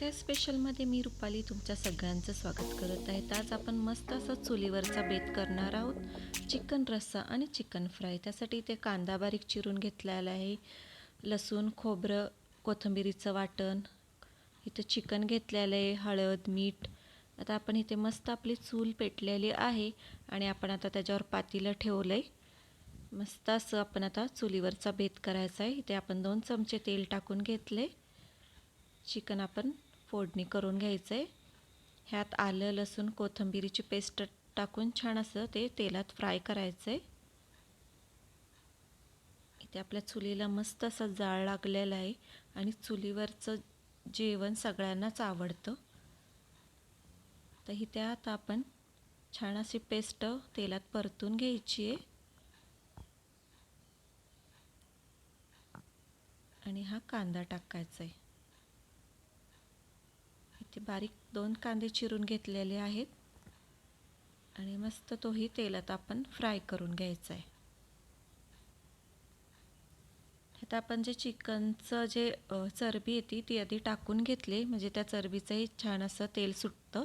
काय स्पेशलमध्ये मी रुपाली तुमच्या सगळ्यांचं स्वागत करत आहे. आज आपण मस्त असा चुलीवरचा बेत करणार आहोत. चिकन रस्सा आणि चिकन फ्राय. त्यासाठी ते कांदा बारीक चिरून घेतलेला आहे. लसूण खोबरं कोथिंबिरीचं वाटण. इथं चिकन घेतलेलं आहे हळद मीठ. आता आपण इथे मस्त आपली चूल पेटलेली आहे आणि आपण आता त्याच्यावर पातीलं ठेवलं आहे मस्त असं आपण आता चुलीवरचा बेत करायचा आहे. इथे आपण दोन चमचे तेल टाकून घेतले चिकन आपण फोडणी करून घ्यायचं आहे ह्यात आलं लसूण कोथिंबिरीची पेस्ट टाकून छान असं ते तेलात फ्राय करायचं आहे इथे आपल्या चुलीला मस्त असं जाळ लागलेला आहे आणि चुलीवरचं जेवण सगळ्यांनाच आवडतं. तर ही त्यात आपण छान अशी पेस्ट तेलात परतून घ्यायची आहे. आणि हा कांदा टाकायचा आहे इथे बारीक दोन कांदे चिरून घेतलेले आहेत. आणि मस्त तोही तेलात आपण फ्राय करून घ्यायचा आहे. आता आपण जे चिकनचं जे चरबी येते ती आधी टाकून घेतली. म्हणजे त्या चरबीचंही छान असं तेल सुटतं.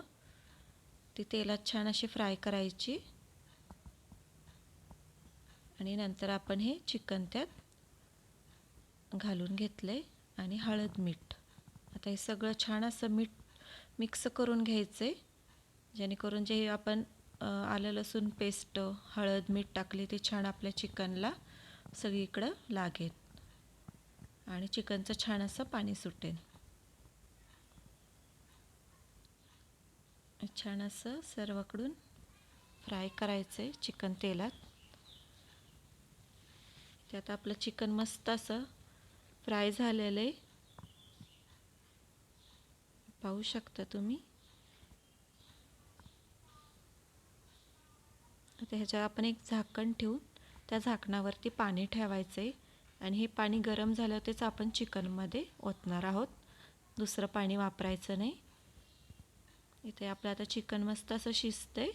ती तेलात छान अशी फ्राय करायची. आणि नंतर आपण हे चिकन त्यात घालून घेतले आणि हळद मीठ. आता हे सगळं छान असं मीठ मिक्स करून घ्यायचं आहे जेणेकरून जे आपण आलं लसूण पेस्ट हळद मीठ टाकली ते छान आपल्या चिकनला सगळीकडं लागेल. आणि चिकनचं छान असं पाणी सुटेल. छान असं सर्वकडून फ्राय करायचं आहे चिकन तेलात. त्यात आपलं चिकन मस्त असं फ्राय झालेलं आहे. पाहू शकता तुम्ही. आता ह्याच्यावर आपण एक झाकण ठेवून त्या झाकणावरती पाणी ठेवायचं आहे आणि हे पाणी गरम झालं तेच आपण चिकनमध्ये ओतणार आहोत. दुसरं पाणी वापरायचं नाही. इथे आपलं आता चिकन मस्त असं शिजतंय.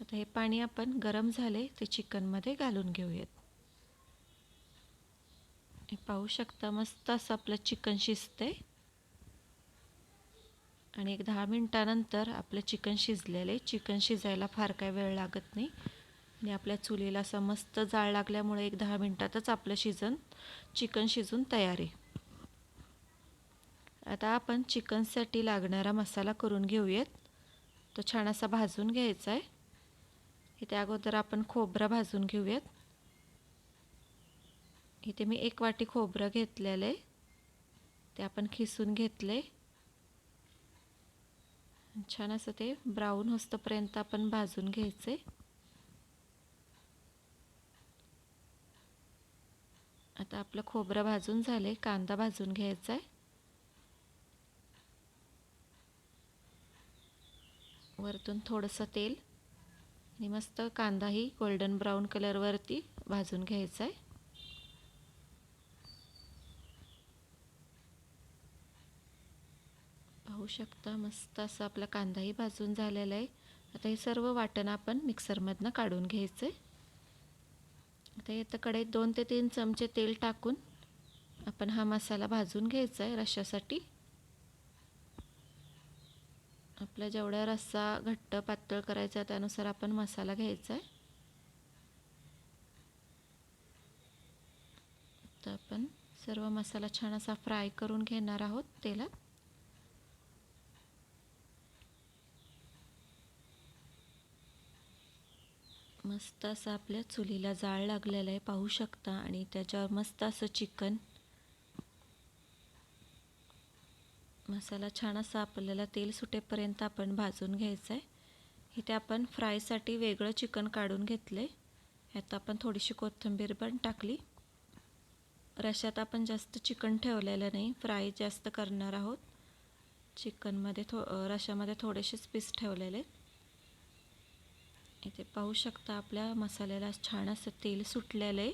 आता हे पाणी आपण गरम झाले ते चिकनमध्ये घालून घेऊयात. हे पाहू शकता मस्त असं आपलं चिकन शिजते आणि एक दहा मिनटानंतर आपलं चिकन शिजलेलं आहे. चिकन शिजायला फार काय वेळ लागत नाही. आणि आपल्या चुलीला असं मस्त जाळ लागल्यामुळे एक दहा मिनटातच आपलं शिजन चिकन शिजून तयार आहे. आता आपण चिकनसाठी लागणारा मसाला करून घेऊयात. तो छान असा भाजून घ्यायचा आहे. इथे अगोदर आपण खोबरं भाजून घेऊयात. इथे मी एक वाटी खोबरं घेतलेलं आहे. ते आपण खिसून घेतले. छान असं ते ब्राऊन होस्तपर्यंत आपण भाजून घ्यायचे. आता आपलं खोबरं भाजून झाले कांदा भाजून घ्यायचा आहे. वरतून थोडंसं तेल आणि मस्त कांदाही गोल्डन ब्राऊन कलरवरती भाजून घ्यायचा आहे पाहू शकता. मस्त असं आपला कांदाही भाजून झालेला आहे. आता हे सर्व वाटण आपण मिक्सरमधनं काढून घ्यायचं. आहे आता इथं कढईत दोन ते तीन चमचे तेल टाकून आपण हा मसाला भाजून घ्यायचा आहे रश्श्यासाठी आपला जेवढा रस्सा घट्ट पातळ करायचा त्यानुसार आपण मसाला घ्यायचा आहे. तर आपण सर्व मसाला छान असा फ्राय करून घेणार आहोत तेलात. मस्त असं आपल्या चुलीला जाळ लागलेलं आहे पाहू शकता. आणि त्याच्यावर मस्त असं चिकन. मसाला छान असा आपल्याला तेल सुटेपर्यंत आपण भाजून घ्यायचं आहे. इथे आपण फ्रायसाठी वेगळं चिकन काढून घेतलं आहे ह्यात आपण थोडीशी कोथिंबीर पण टाकली. रश्यात आपण जास्त चिकन ठेवलेलं नाही. फ्राय जास्त करणार आहोत. चिकनमध्ये थो रशामध्ये थोडेसेच पीस ठेवलेले इथे पाहू शकता आपल्या मसाल्याला छान असं तेल सुटलेलं आहे.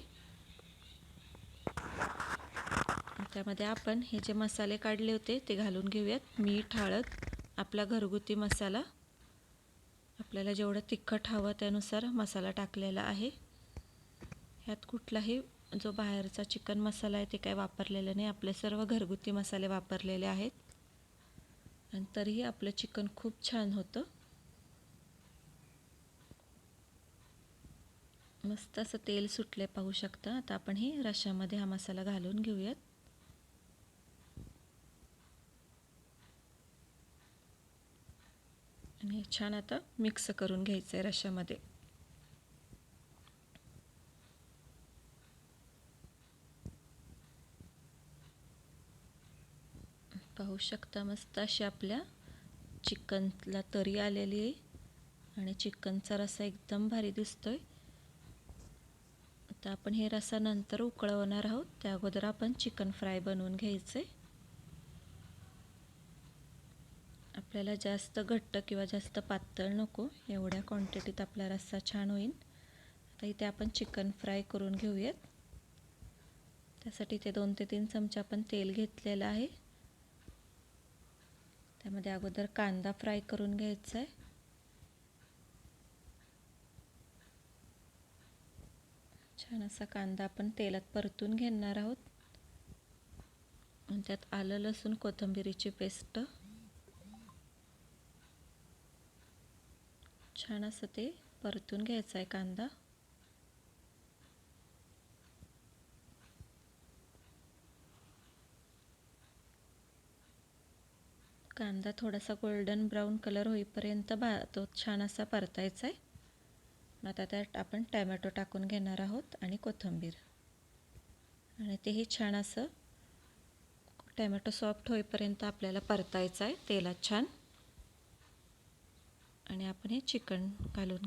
त्यामध्ये आपण हे जे मसाले काढले होते ते घालून घेऊयात. मीठ हळद आपला घरगुती मसाला. आपल्याला जेवढं तिखट हवं त्यानुसार मसाला टाकलेला आहे. ह्यात कुठलाही जो बाहेरचा चिकन मसाला आहे ते काय वापरलेलं नाही. आपले सर्व घरगुती मसाले वापरलेले आहेत. आणि तरीही आपलं चिकन खूप छान होतं. मस्त असं तेल सुटले पाहू शकता. आता आपण हे रशामध्ये हा मसाला घालून घेऊयात. आणि छान आता मिक्स करून घ्यायचं आहे रशामध्ये पाहू शकता मस्त अशी आपल्या चिकनला तरी आलेली आहे. आणि चिकनचा रसा एकदम भारी दिसतोय. आता आपण हे रसा नंतर उकळवणार आहोत. त्या अगोदर आपण चिकन फ्राय बनवून घ्यायचे. आपल्याला जास्त घट्ट किंवा जास्त पातळ नको एवढ्या क्वांटिटीत आपला रस्सा छान होईल. आता इथे आपण चिकन फ्राय करून घेऊयात. त्यासाठी ते दोन ते तीन चमचे आपण तेल घेतलेलं आहे. त्यामध्ये अगोदर कांदा फ्राय करून घ्यायचा आहे. छान असा कांदा आपण तेलात परतून घेणार आहोत. आणि त्यात आलं लसूण कोथिंबिरीची पेस्ट. छान असं ते परतून घ्यायचं आहे कांदा. कांदा थोडासा गोल्डन ब्राऊन कलर होईपर्यंत बा तो छान असा परतायचा आहे. आता त्यात आपण टॅमॅटो टाकून घेणार आहोत आणि कोथिंबीर. आणि तेही छान असं टॅमॅटो सॉफ्ट होईपर्यंत आपल्याला परतायचं आहे तेलात छान. आणि आपण हे चिकन घालून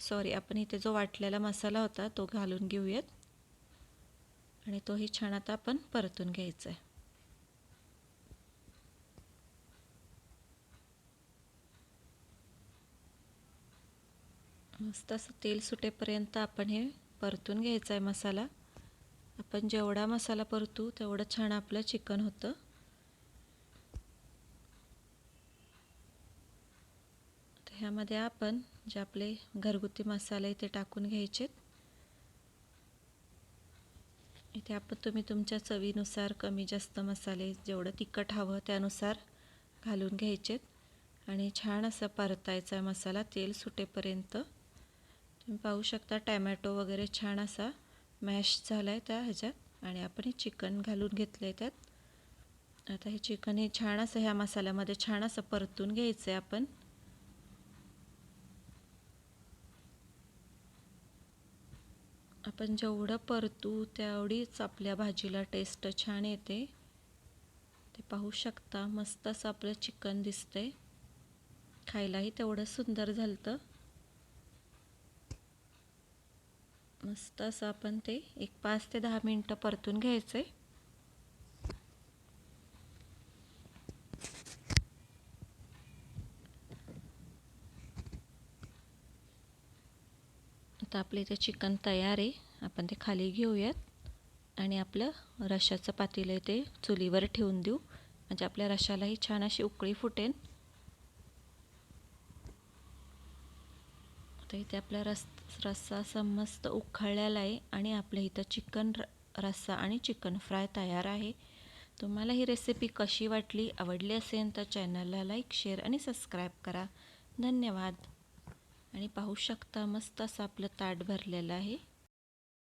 सॉरी आपण इथे जो वाटलेला मसाला होता तो घालून घेऊयात. आणि तोही छान आता आपण परतून घ्यायचा आहे. मस्त असं तेल सुटेपर्यंत आपण हे परतून घ्यायचं आहे मसाला. आपण जेवढा मसाला परतू तेवढं छान आपलं चिकन होतं. ह्यामध्ये आपण जे आपले घरगुती मसाले ते टाकून घ्यायचेत. इथे आपण तुम्ही तुमच्या चवीनुसार कमी जास्त मसाले जेवढं तिखट हवं त्यानुसार घालून घ्यायचेत. आणि छान असं परतायचा आहे मसाला तेल सुटेपर्यंत पाहू शकता टॅमॅटो वगैरे छान असा मॅश झाला आहे त्या ह्याच्यात आणि आपण हे चिकन घालून घेतलं आहे त्यात. आता हे चिकन हे छान असं ह्या मसाल्यामध्ये छान असं परतून घ्यायचं आहे आपण. आपण जेवढं परतू तेवढीच आपल्या भाजीला टेस्ट छान येते. ते पाहू शकता मस्त असं आपलं चिकन दिसतंय. खायलाही तेवढं सुंदर झालं मस्त असं आपण ते एक पाच ते दहा मिनटं परतून घ्यायचं आहे आता आपले इथे चिकन तयार आहे. आपण ते खाली घेऊयात. आणि आपलं रशाचं पातेलं ते चुलीवर ठेवून देऊ. म्हणजे आपल्या रशालाही छान अशी उकळी फुटेल तर इथे आपला रस रस्सा असा मस्त उखळलेला आहे आणि आपल्या इथं चिकन रस्सा आणि चिकन फ्राय तयार आहे. तुम्हाला ही रेसिपी कशी वाटली आवडली असेल तर चॅनलला लाईक शेअर आणि सबस्क्राईब करा. धन्यवाद. आणि पाहू शकता मस्त असं आपलं ताट भरलेलं आहे.